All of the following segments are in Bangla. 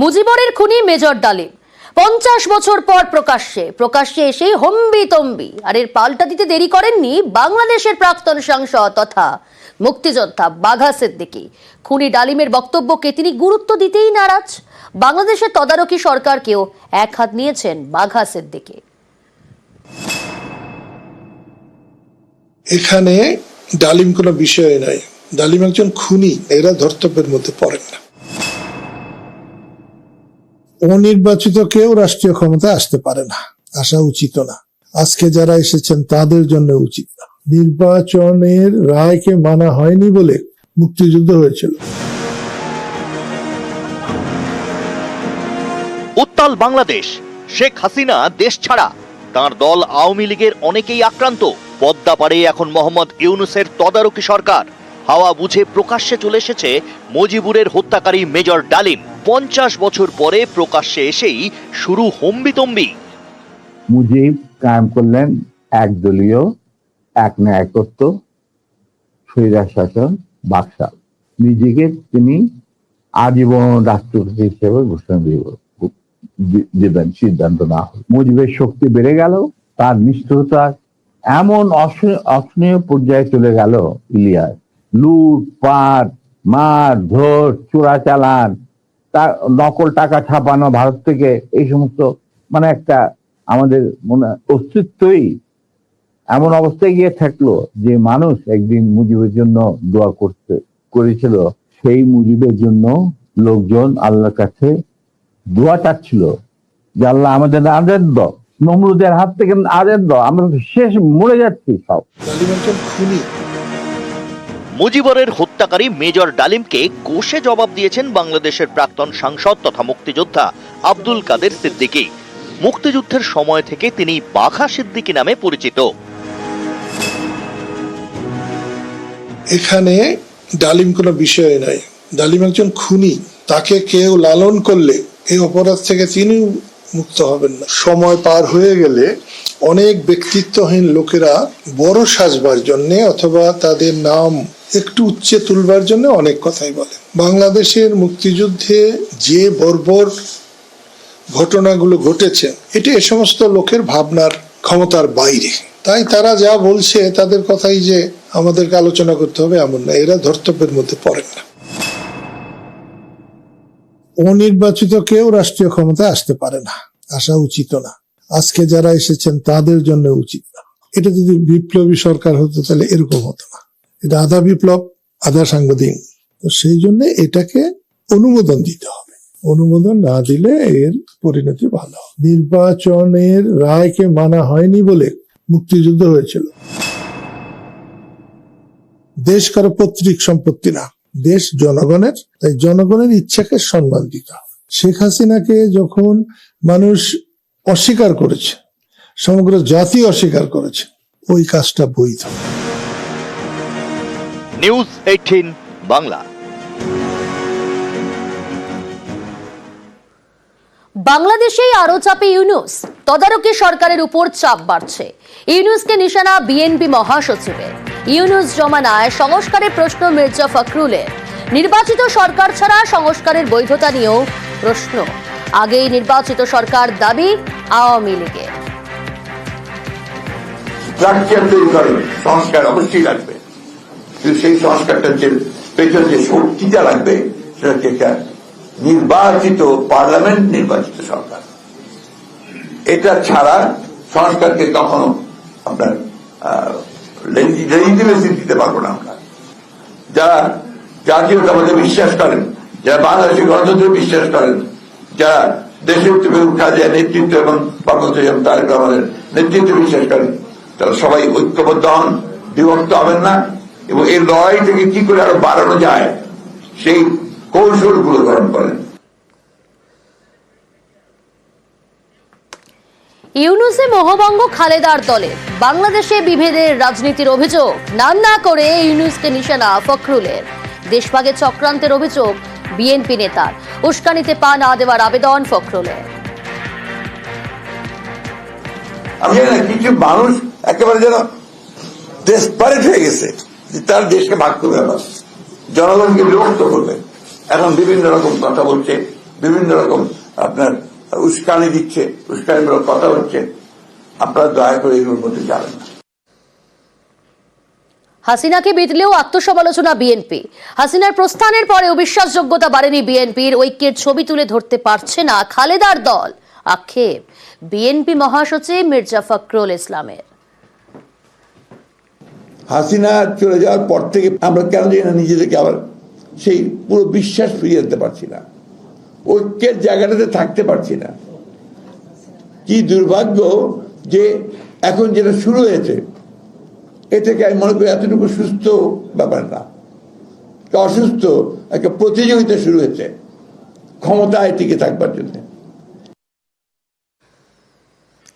মুজিবরের খুনি মেজর ডালিম। পঞ্চাশ বছর পর প্রকাশ্যে প্রকাশ্যে এসেই হম্বি তম্বি। আর এর পাল্টা দিতে দেরি করেননি বাংলাদেশের প্রাক্তন সাংসদ তথা মুক্তিযোদ্ধা বাঘা সিদ্দিকী। খুনি ডালিমের বক্তব্যকে তিনি গুরুত্ব দিতেই নারাজ। বাংলাদেশের তদারকি সরকারকেও এক হাত নিয়েছেন বাঘা সিদ্দিকী। এখানে ডালিম কোনো বিষয় নাই। ডালিম একজন খুনি, এরা ধর্তব্যের মধ্যে পড়েন না। অনির্বাচিত কেউ রাষ্ট্রীয় ক্ষমতা আসতে পারে না। আসা উচিত না। আজকে যারা এসেছেন, তাদের জন্য উচিত না। নির্বাচনের রায়কে মানা হয়নি বলে মুক্তিযুদ্ধ হয়েছিল। উত্তাল বাংলাদেশ। শেখ হাসিনা দেশ ছাড়া। তার দল আওয়ামী লীগের অনেকেই আক্রান্ত। পদ্মা পাড়ে এখন মোহাম্মদ ইউনুসের তদারকি সরকার। হাওয়া বুঝে প্রকাশ্যে চলে এসেছে মজিবুরের হত্যাকারী মেজর ডালিম। পঞ্চাশ বছর পরে প্রকাশ্যে এসেই শুরু হম্বিতম্বি। মুজিব কায়েম করলেন একদলীয়, এক ন্যায়কত্ব স্বৈরাজ শাসন বাকশাল। নিজেকে তিনি আজীবন রাষ্ট্রপতি হিসেবে ঘোষণা দিব- দিবেন, সিদ্ধান্ত না মুজিবের শক্তি বেড়ে গেল, তার নিষ্ঠুরতা এমন অস- অসহনীয় পর্যায়ে চলে গেল, ইলিয়াস। লুট পাট মার ধর চোরাচালান তার নকল টাকা ছাপানো ভারত থেকে এই সমস্ত মানে একটা আমাদের মনে অস্তিত্বই এমন অবস্থায় গিয়ে থাকল যে মানুষ একদিন মুজিবের জন্য দোয়া করতে, করেছিল। সেই মুজিবের জন্য লোকজন আল্লাহর কাছে দোয়া চাচ্ছিল যে আল্লাহ আমাদের আদের দ নমরুদের হাত থেকে আদের দ আমরা শেষ মরে যাচ্ছি সব। মুজিবরের হত্যাকারী মেজর ডালিমকে কোষে জবাব দিয়েছেন বাংলাদেশের প্রাক্তন সাংসদ তথা মুক্তিযোদ্ধা আব্দুল কাদের সিদ্দিকী। মুক্তিযুদ্ধের সময় থেকে তিনি বাঘা সিদ্দিকী নামে পরিচিত। এখানে ডালিম কোনো বিষয় নাই। ডালিম একজন খুনি। তাকে কেউ লালন করলে এই অপরাধ থেকে তিনি মুক্ত হবেন না। সময় পার হয়ে গেলে অনেক ব্যক্তিত্বহীন লোকেরা বড় সাজবার জন্য অথবা তাদের নাম একটু উচ্চে তুলবার জন্য অনেক কথাই বলে। বাংলাদেশের মুক্তিযুদ্ধে যে বর্বর ঘটনাগুলো ঘটেছে, এটি এ সমস্ত লোকের ভাবনার ক্ষমতার বাইরে। তাই তারা যা বলছে, তাদের কথাই যে আমাদেরকে আলোচনা করতে হবে এমন না, এরা ধর্তব্যের মধ্যে পড়েন না। অনির্বাচিত কেউ রাষ্ট্রীয় ক্ষমতায় আসতে পারে না, আসা উচিত না। আজকে যারা এসেছেন, তাদের জন্য উচিত না। এটা যদি বিপ্লবী সরকার হতো, তাহলে এরকম হতো না। এটা আধা বিপ্লব, আধা সাংবাদিক। তো সেই জন্য এটাকে অনুমোদন দিতে হবে। অনুমোদন না দিলে এর পরিণতি ভালো নির্বাচনের রায়কে মানা হয়নি বলে মুক্তিযুদ্ধ হয়েছিল। দেশ কারও পৈতৃক সম্পত্তি না। দেশ জনগণের, তাই জনগণের ইচ্ছাকে সম্মান দিতে হবে। শেখ হাসিনাকে যখন মানুষ অস্বীকার করেছে, সমগ্র জাতি অস্বীকার করেছে, ওই কাজটা বৈধ। নিউজ এইটিন বাংলা বাংলাদেশেই আরও চাপে ইউনুস। তদারকি সরকারের উপর চাপ বাড়ছে। ইউনুসকে নিশানা বিএনপি মহাসচিবের। ইউনুস জমানায় সংস্কারের প্রশ্ন মির্জা ফখরুলের। নির্বাচিত সরকার ছাড়া সংস্কারের বৈধতা নিয়েও প্রশ্ন। আগেই নির্বাচিত সরকার দাবি আওয়ামী লীগের। সংস্কার অবশ্যই লাগবে। কিন্তু সেই সংস্কারটার যে পেছন যে শক্তিটা লাগবে সেটা হচ্ছে একটা নির্বাচিত পার্লামেন্ট নির্বাচিত সরকার। এটা ছাড়া সংস্কারকে কখনো আপনার লেজিটিমেসি দিতে পারব না আমরা। যারা জাতীয়তাবাদে বিশ্বাস করেন, যারা বাংলাদেশের গণতন্ত্রে বিশ্বাস করেন, যারা দেশের থেকে উঠা যায় নেতৃত্ব এবং বাংলাদেশ তারেক রহমানের নেতৃত্বে বিশ্বাস করেন, তারা সবাই ঐক্যবদ্ধ হন, বিভক্ত হবেন না। এবং এই লড়াই থেকে কি করে আরও বাড়ানো যায় সেই কৌশলগুলো গ্রহণ করেন। ইউনুসে মোহভঙ্গ খালেদার দলে বাংলাদেশে বিভেদের রাজনীতির অভিযোগ। নাম না করে ইউনুসকে নিশানা ফখরুলের। দেশভাগে চক্রান্তের অভিযোগ বিএনপি নেতার। উস্কানিতে পা না দেওয়ার আবেদন ফখরুলের। আমি কিছু মানুষ একেবারে যেন ডেসপারেট হয়ে গেছে। তার দেশকে ভাগ করবে আবার জনগণকে বিভক্ত করবে। এখন বিভিন্ন রকম কথা বলছে, বিভিন্ন রকম আপনার উস্কানি দিচ্ছে, উস্কানিমূলক কথা হচ্ছে আপনারা দয়া করে এগুলোর মধ্যে যাবেন না। হাসিনাকে বিতলেও আত্মসমালোচনা বিএনপি। হাসিনার প্রস্থানের পরে অবিশ্বাসযোগ্যতা বাড়েনি বিএনপির, ঐক্যের ছবি তুলে ধরতে পারছে না খালেদার দল। আক্ষেপ, বিএনপি মহাসচিব মির্জা ফখরুল ইসলামের। হাসিনা চলে যাওয়ার পর থেকে আমরা কেন জানি না নিজেদেরকে আবার সেই পুরো বিশ্বাস ফিরিয়ে আনতে পারছি না। ঐক্যের জায়গাটাতে থাকতে পারছি না। কি দুর্ভাগ্য যে এখন যেটা শুরু হয়েছে, এ থেকে আমি মনে করি এতটুকু সুস্থ ব্যাপার না। অসুস্থ একটা প্রতিযোগিতা শুরু হয়েছে, ক্ষমতায় টিকে থাকবার জন্য।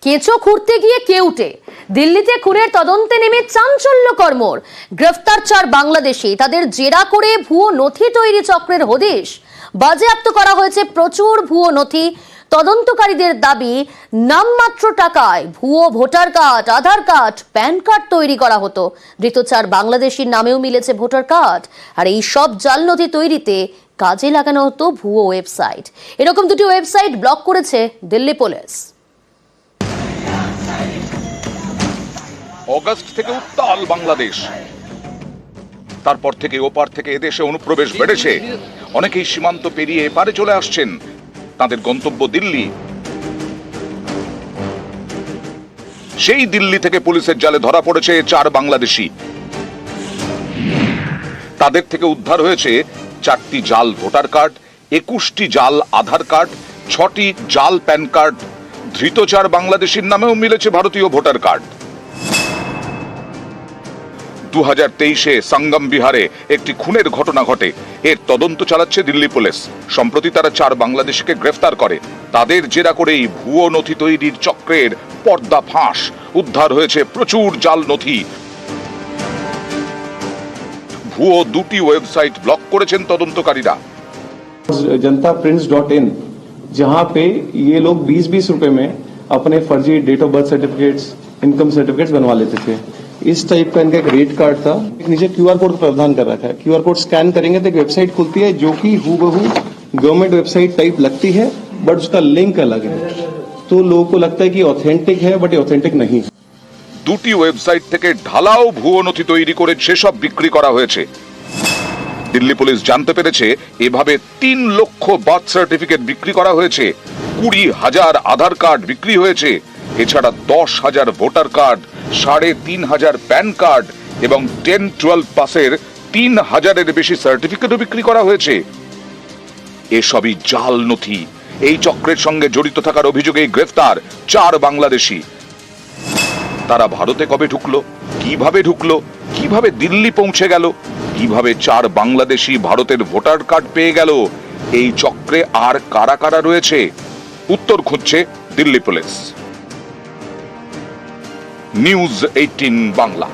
কেঁচো খুঁড়তে গিয়ে কেউটে দিল্লিতে খুনের তদন্তে নেমে চাঞ্চল্য কর্মর গ্রেফতার চার বাংলাদেশি, তাদের জেরা করে ভুয়ো নথি তৈরি চক্রের হদিশ। বাজেয়াপ্ত করা হয়েছে প্রচুর ভুয়ো নথি। তদন্তকারীদের দাবি, নামমাত্র টাকায় ভুয়ো voter card, Aadhaar card, PAN card তৈরি করা হতো। ধৃত চার বাংলাদেশির নামেও মিলেছে ভোটার কার্ড। আর এই সব জাল নথি তৈরিতে কাজে লাগানো হতো ভুয়ো ওয়েবসাইট। এরকম দুটি ওয়েবসাইট ব্লক করেছে দিল্লি পুলিশ। অগস্ট থেকে উত্তাল বাংলাদেশ। তারপর থেকে ওপার থেকে এদেশে অনুপ্রবেশ বেড়েছে। অনেকেই সীমান্ত পেরিয়ে এপারে চলে আসছেন। তাদের গন্তব্য দিল্লি। সেই দিল্লি থেকে পুলিশের জালে ধরা পড়েছে চার বাংলাদেশি। তাদের থেকে উদ্ধার হয়েছে চারটি জাল ভোটার কার্ড, একুশটি জাল আধার কার্ড, ছটি জাল প্যান কার্ড। ধৃত চার বাংলাদেশির নামেও মিলেছে ভারতীয় ভোটার কার্ড। দু হাজার তেইশে সঙ্গম বিহারে একটি খুনের ঘটনা ঘটে এর তদন্ত চালাচ্ছে দিল্লি পুলিশ সম্প্রতি তারা চার বাংলাদেশিকে গ্রেফতার করে তাদের জেরা করেই ভুয়ো নথি তৈরির চক্রের পর্দা ফাঁস উদ্ধার হয়েছে প্রচুর জাল নথি ভুয়ো দুটি ওয়েবসাইট ব্লক করেছেন তদন্তকারীরা जनता प्रिंट्स डॉट इन जहां पे ये लोग 20-20 रुपए में अपने फर्जी date of birth certificates income certificates बनवा लेते थे इस टाइप का इनका एक रेट कार्ड था एक नीचे क्यूआर कोड का प्रावधान कर रखा है क्यूआर कोड स्कैन करेंगे तो एक वेबसाइट खुलती है जो कि हु गवर्नमेंट वेबसाइट टाइप लगती है बट उसका लिंक अलग है तो लोगों को लगता है कि ऑथेंटिक है बट ये ऑथेंटिक नहीं है দুটি ওয়েবসাইট থেকে ঢালাও ভুয়ো নথি তৈরি করে সেসব বিক্রি করা হয়েছে দিল্লি পুলিশ জানতে পেরেছে এভাবে তিন লক্ষ বার্থ সার্টিফিকেট বিক্রি করা হয়েছে কুড়ি হাজার আধার কার্ড বিক্রি হয়েছে এছাড়া দশ হাজার ভোটার কার্ড সাড়ে তিন হাজার প্যান কার্ড এবং টেন টুয়েলভ পাসের তিন হাজারের বেশি সার্টিফিকেটও বিক্রি করা হয়েছে। এসবই জাল নথি। এই চক্রের সঙ্গে জড়িত থাকার অভিযোগে গ্রেফতার চার বাংলাদেশি। তারা ভারতে কবে ঢুকলো? কীভাবে ঢুকলো? কীভাবে দিল্লি পৌঁছে গেল? কীভাবে চার বাংলাদেশি ভারতের ভোটার কার্ড পেয়ে গেল? এই চক্রে আর কারা কারা রয়েছে? উত্তর খুঁজছে Delhi police. News eighteen Bangla